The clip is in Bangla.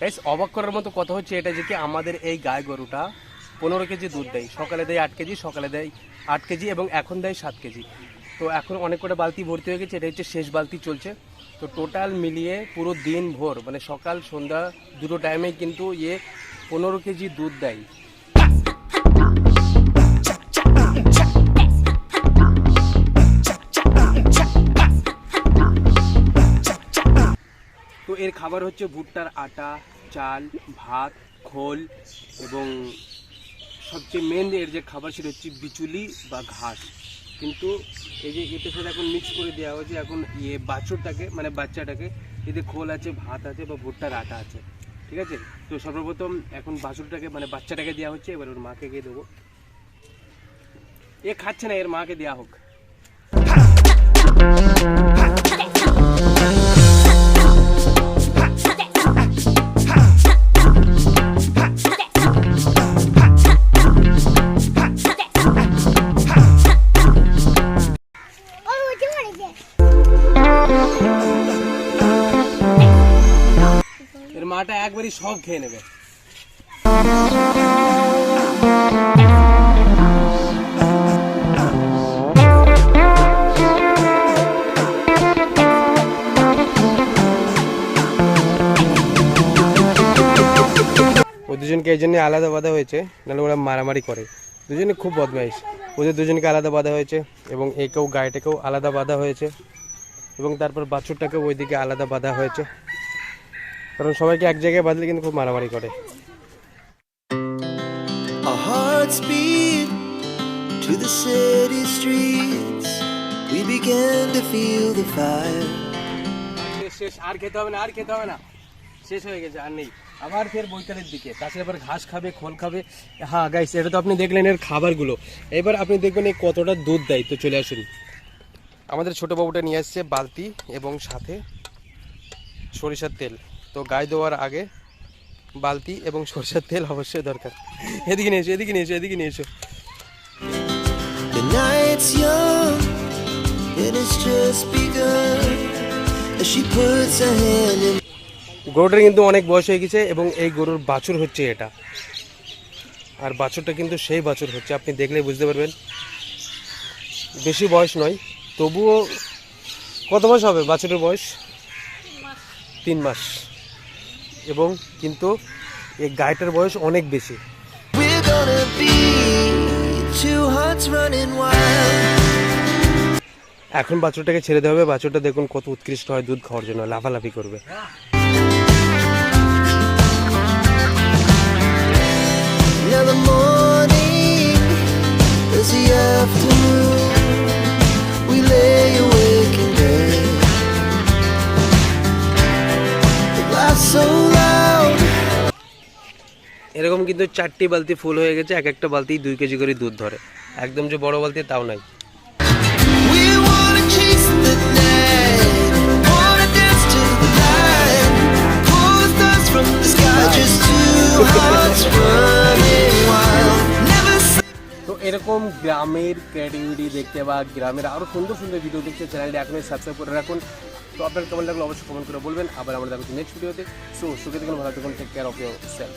বেশ অবাক করার মতো কথা হচ্ছে এটা যে কি আমাদের এই গায়ে গরুটা পনেরো কেজি দুধ দেয়, সকালে দেয় আট কেজি, সকালে দেয় আট কেজি এবং এখন দেয় সাত কেজি। তো এখন অনেক কটা বালতি ভর্তি হয়ে গেছে, এটা হচ্ছে শেষ বালতি চলছে। তো টোটাল মিলিয়ে পুরো দিন ভোর মানে সকাল, সন্ধ্যা, দুটো টাইমে কিন্তু ইয়ে পনেরো কেজি দুধ দেয়। এর খাবার হচ্ছে ভুট্টার আটা, চাল, ভাত, খোল এবং সবচেয়ে মেন এর যে খাবার সেটা হচ্ছে বিচুলি বা ঘাস। কিন্তু এই যে এটার সাথে এখন মিক্স করে দেওয়া হয়েছে, এখন ইয়ে বাছুরটাকে মানে বাচ্চাটাকে, এতে খোল আছে, ভাত আছে বা ভুট্টার আটা আছে। ঠিক আছে? তো সর্বপ্রথম এখন বাছুরটাকে মানে বাচ্চাটাকে দেওয়া হচ্ছে, এবার ওর মাকে গিয়ে দেবো। এ খাচ্ছে না, এর মাকে দেওয়া হোক। মাটা একবারই সব খেয়ে নেবে। ও দুজনকে এই জন্য আলাদা বাঁধা হয়েছে, নাহলে ওরা মারামারি করে। দুজনে খুব বদমাইশ। ওদের দুজনকে আলাদা বাধা হয়েছে, এবং একেও গায়েটাকেও আলাদা বাঁধা হয়েছে, এবং তারপর বাছুরটাকেও ওইদিকে আলাদা বাঁধা হয়েছে। কারণ সবাইকে এক জায়গায় বাঁধলে কিন্তু খুব মারামারি করে। Our hearts beat to the city streets. We began to feel the fire. শেষ, শেষ আর খেতে হবে না আর খেতে হবে না। শেষ হয়ে গেছে আর নেই। আবার ফের বৈকালের দিকে। তাছাড়া এবার ঘাস খাবে খোল খাবে। হ্যাঁ গাইস এটা তো আপনি দেখলেন এর খাবারগুলো। এবার আপনি দেখবেন এই কতটা দুধ দেয়। তো চলে আসুন। আমাদের ছোট বাবুটা নিয়ে আসছে বালতি এবং সাথে সরিষার তেল। তো গায়ে দেওয়ার আগে বালতি এবং সরিষার তেল অবশ্যই দরকার। এদিকে নিয়ে এসো এদিকে নিয়ে এসো এদিকে নিয়ে এসো। গরুটার কিন্তু অনেক বয়স হয়ে গেছে এবং এই গরুর বাছুর হচ্ছে এটা। আর বাছুরটা কিন্তু সেই বাছুর হচ্ছে আপনি দেখলেই বুঝতে পারবেন। বেশি বয়স নয় তবুও কত মাস হবে বাছুরের বয়স? তিন মাস। এবং কিন্তু এই গাইটার বয়স অনেক বেশি. এখন বাছুরটাকে ছেড়ে দেওয়া হবে। বাছুরটা দেখুন কত উৎকৃষ্ট হয় দুধ খাওয়ার জন্য লাফালাফি করবে। এরকম কিন্তু চারটি বালতি ফুল হয়ে গেছে এক একটা বালতি দুই কেজি করে দুধ ধরে। একদম যে বড় বালতি তাও নাই। তো এরকম গ্রামের ক্রিয়েটিভিটি দেখতে বা গ্রামের আরও সুন্দর সুন্দর ভিডিও দেখতে চ্যানেলটি এখনই সাবস্ক্রাইব করে রাখুন। তো আপনার কেমন লাগল অবশ্যই কমেন্ট করে বলবেন। আবার আমরা দেখো নেক্সট ভিডিওতে সো সুখে দেখুন ভালো থাকুন take care of your self